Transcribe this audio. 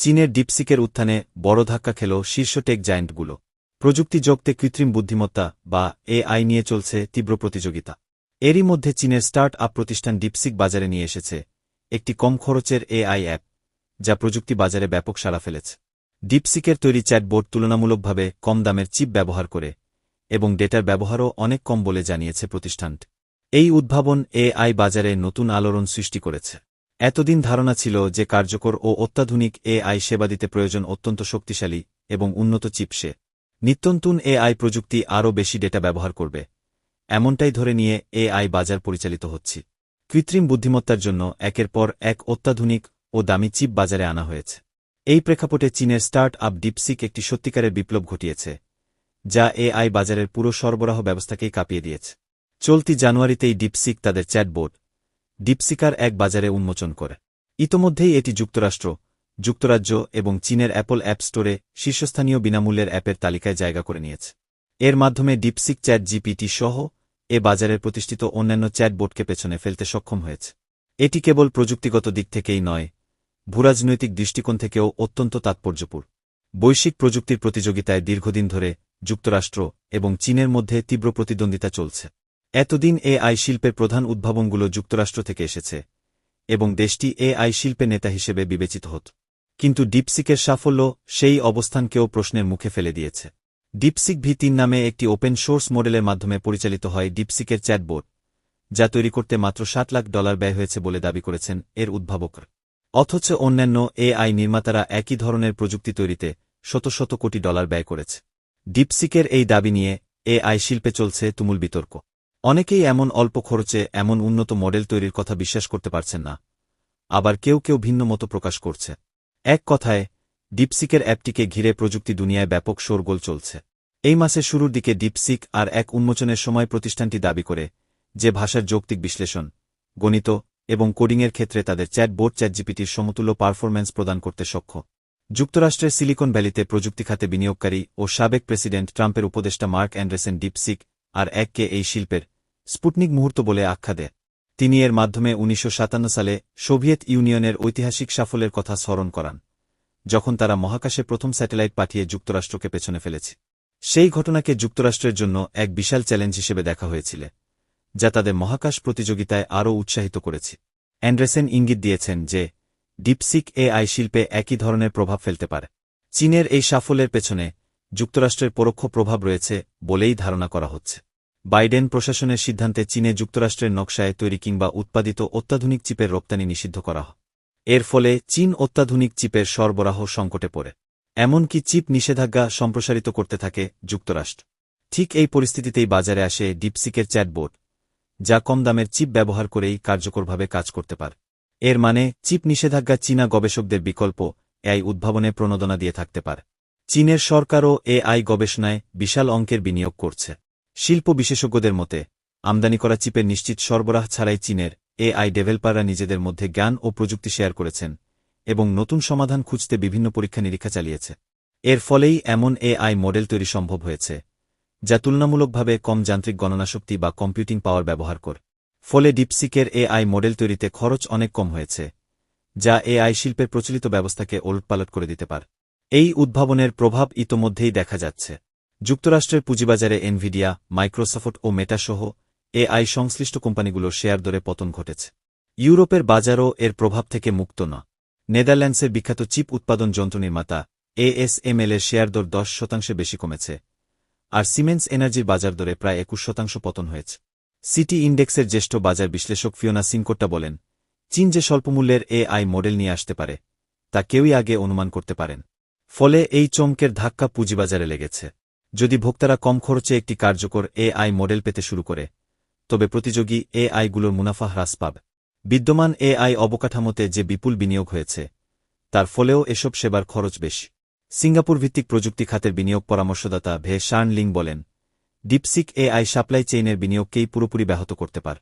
চীনের ডিপসিকের উত্থানে বড় ধাক্কা খেল শীর্ষ টেক জায়েন্টগুলো। প্রযুক্তি জগতে কৃত্রিম বুদ্ধিমত্তা বা এআই নিয়ে চলছে তীব্র প্রতিযোগিতা। এরই মধ্যে চীনের স্টার্ট আপ প্রতিষ্ঠান ডিপসিক বাজারে নিয়ে এসেছে একটি কম খরচের এআই অ্যাপ, যা প্রযুক্তি বাজারে ব্যাপক সাড়া ফেলেছে। ডিপসিকের তৈরি চ্যাটবোর্ড তুলনামূলকভাবে কম দামের চিপ ব্যবহার করে এবং ডেটার ব্যবহারও অনেক কম বলে জানিয়েছে প্রতিষ্ঠানটি। এই উদ্ভাবন এআই বাজারে নতুন আলোড়ন সৃষ্টি করেছে। এতদিন ধারণা ছিল যে কার্যকর ও অত্যাধুনিক এআই সেবা দিতে প্রয়োজন অত্যন্ত শক্তিশালী এবং উন্নত চিপসে নিত্যন্তন এআই প্রযুক্তি আরও বেশি ডেটা ব্যবহার করবে। এমনটাই ধরে নিয়ে এআই বাজার পরিচালিত হচ্ছে। কৃত্রিম বুদ্ধিমত্তার জন্য একের পর এক অত্যাধুনিক ও দামি চিপ বাজারে আনা হয়েছে। এই প্রেক্ষাপটে চীনের স্টার্ট আপ ডিপসিক একটি সত্যিকারের বিপ্লব ঘটিয়েছে, যা এআই বাজারের পুরো সরবরাহ ব্যবস্থাকেই কাঁপিয়ে দিয়েছে। চলতি জানুয়ারিতেই ডিপসিক তাদের চ্যাটবোর্ড ডিপসিকার এক বাজারে উন্মোচন করে। ইতোমধ্যেই এটি যুক্তরাষ্ট্র, যুক্তরাজ্য এবং চীনের অ্যাপল অ্যাপ স্টোরে শীর্ষস্থানীয় বিনামূল্যের অ্যাপের তালিকায় জায়গা করে নিয়েছে। এর মাধ্যমে ডিপসিক চ্যাট জিপিটি সহ এ বাজারের প্রতিষ্ঠিত অন্যান্য চ্যাটবোর্ডকে পেছনে ফেলতে সক্ষম হয়েছে। এটি কেবল প্রযুক্তিগত দিক থেকেই নয়, ভূরাজনৈতিক দৃষ্টিকোণ থেকেও অত্যন্ত তাৎপর্যপূর্ণ। বৈশ্বিক প্রযুক্তির প্রতিযোগিতায় দীর্ঘদিন ধরে যুক্তরাষ্ট্র এবং চীনের মধ্যে তীব্র প্রতিদ্বন্দ্বিতা চলছে। এতদিন এআই শিল্পের প্রধান উদ্ভাবনগুলো যুক্তরাষ্ট্র থেকে এসেছে, এবং দেশটি এআই শিল্পে নেতা হিসেবে বিবেচিত হত। কিন্তু ডিপসিকের সাফল্য সেই অবস্থানকেও প্রশ্নের মুখে ফেলে দিয়েছে। ডিপসিক ভি তিন নামে একটি ওপেন সোর্স মডেলের মাধ্যমে পরিচালিত হয় ডিপসিকের চ্যাটবোর্ড, যা তৈরি করতে মাত্র ষাট লাখ ডলার ব্যয় হয়েছে বলে দাবি করেছেন এর উদ্ভাবকরা। অথচ অন্যান্য এআই নির্মাতারা একই ধরনের প্রযুক্তি তৈরিতে শত শত কোটি ডলার ব্যয় করেছে। ডিপসিকের এই দাবি নিয়ে এআই শিল্পে চলছে তুমুল বিতর্ক। অনেকেই এমন অল্প খরচে এমন উন্নত মডেল তৈরির কথা বিশ্বাস করতে পারছেন না। আবার কেউ কেউ ভিন্ন মতো প্রকাশ করছে। এক কথায়, ডিপসিকের অ্যাপটিকে ঘিরে প্রযুক্তি দুনিয়ায় ব্যাপক শোরগোল চলছে। এই মাসের শুরুর দিকে ডিপসিক আর এক উন্মোচনের সময় প্রতিষ্ঠানটি দাবি করে যে ভাষার যৌক্তিক বিশ্লেষণ, গণিত এবং কোডিংয়ের ক্ষেত্রে তাদের চ্যাট বোর্ড চ্যাটজিপিটির সমতুল্য পারফরম্যান্স প্রদান করতে সক্ষম। যুক্তরাষ্ট্রের সিলিকন ভ্যালিতে প্রযুক্তি খাতে বিনিয়োগকারী ও সাবেক প্রেসিডেন্ট ট্রাম্পের উপদেষ্টা মার্ক অ্যান্ড্রেসেন ডিপসিক আর এককে এই শিল্পের স্পুটনিক মুহূর্ত বলে আখ্যা দেয়। তিনি এর মাধ্যমে উনিশশো সাতান্ন সালে সোভিয়েত ইউনিয়নের ঐতিহাসিক সাফল্যের কথা স্মরণ করান, যখন তারা মহাকাশে প্রথম স্যাটেলাইট পাঠিয়ে যুক্তরাষ্ট্রকে পেছনে ফেলেছে। সেই ঘটনাকে যুক্তরাষ্ট্রের জন্য এক বিশাল চ্যালেঞ্জ হিসেবে দেখা হয়েছিল, যা তাদের মহাকাশ প্রতিযোগিতায় আরও উৎসাহিত করেছে। অ্যান্ড্রেসেন ইঙ্গিত দিয়েছেন যে, ডিপসিক এআই শিল্পে একই ধরনের প্রভাব ফেলতে পারে। চীনের এই সাফল্যের পেছনে যুক্তরাষ্ট্রের পরোক্ষ প্রভাব রয়েছে বলেই ধারণা করা হচ্ছে। বাইডেন প্রশাসনের সিদ্ধান্তে চীনে যুক্তরাষ্ট্রের নকশায় তৈরি কিংবা উৎপাদিত অত্যাধুনিক চিপের রপ্তানি নিষিদ্ধ করা হয়। এর ফলে চীন অত্যাধুনিক চিপের সরবরাহ সংকটে পড়ে। এমনকি চিপ নিষেধাজ্ঞা সম্প্রসারিত করতে থাকে যুক্তরাষ্ট্র। ঠিক এই পরিস্থিতিতেই বাজারে আসে ডিপসিকের চ্যাটবোর্ড, যা কম দামের চিপ ব্যবহার করেই কার্যকরভাবে কাজ করতে পারে। এর মানে চিপ নিষেধাজ্ঞা চীনা গবেষকদের বিকল্প, এআই উদ্ভাবনে প্রণোদনা দিয়ে থাকতে পারে। চীনের সরকারও এআই গবেষণায় বিশাল অঙ্কের বিনিয়োগ করছে। শিল্প বিশেষজ্ঞদের মতে, আমদানি করা চিপের নিশ্চিত সরবরাহ ছাড়াই চীনের এআই ডেভেলপাররা নিজেদের মধ্যে জ্ঞান ও প্রযুক্তি শেয়ার করেছেন এবং নতুন সমাধান খুঁজতে বিভিন্ন পরীক্ষা নিরীক্ষা চালিয়েছে। এর ফলেই এমন এআই মডেল তৈরি সম্ভব হয়েছে, যা তুলনামূলকভাবে কম যান্ত্রিক গণনাশক্তি বা কম্পিউটিং পাওয়ার ব্যবহার কর। ফলে ডিপসিকের এআই মডেল তৈরিতে খরচ অনেক কম হয়েছে, যা এআই শিল্পের প্রচলিত ব্যবস্থাকে ওলটপালট করে দিতে পারে। এই উদ্ভাবনের প্রভাব ইতোমধ্যেই দেখা যাচ্ছে। যুক্তরাষ্ট্রের পুঁজিবাজারে এনভিডিয়া মাইক্রোসফট ও মেটাসহ এআই সংশ্লিষ্ট কোম্পানিগুলোর শেয়ার দরে পতন ঘটেছে। ইউরোপের বাজারও এর প্রভাব থেকে মুক্ত না। নেদারল্যান্ডসের বিখ্যাত চিপ উৎপাদন যন্ত্র নির্মাতা এএসএমএল এর শেয়ার দর দশ শতাংশে বেশি কমেছে, আর সিমেন্স এনার্জির বাজার দরে প্রায় একুশ শতাংশ পতন হয়েছে। সিটি ইন্ডেক্সের জ্যেষ্ঠ বাজার বিশ্লেষক ফিওনা সিনকোট্টা বলেন, চীন যে স্বল্পমূল্যের এআই মডেল নিয়ে আসতে পারে, তা কেউই আগে অনুমান করতে পারেন। ফলে এই চমকের ধাক্কা পুঁজিবাজারে লেগেছে। যদি ভোক্তারা কম খরচে একটি কার্যকর এআই মডেল পেতে শুরু করে, তবে প্রতিযোগী এআইগুলোর মুনাফা হ্রাস পাবে। বিদ্যমান এআই অবকাঠামোতে যে বিপুল বিনিয়োগ হয়েছে, তার ফলেও এসব সেবার খরচ বেশি। সিঙ্গাপুর ভিত্তিক প্রযুক্তি খাতের বিনিয়োগ পরামর্শদাতা ভে শার্ন লিং বলেন, ডিপসিক এআই সাপ্লাই চেইনের বিনিয়োগকেই পুরোপুরি ব্যাহত করতে পারে।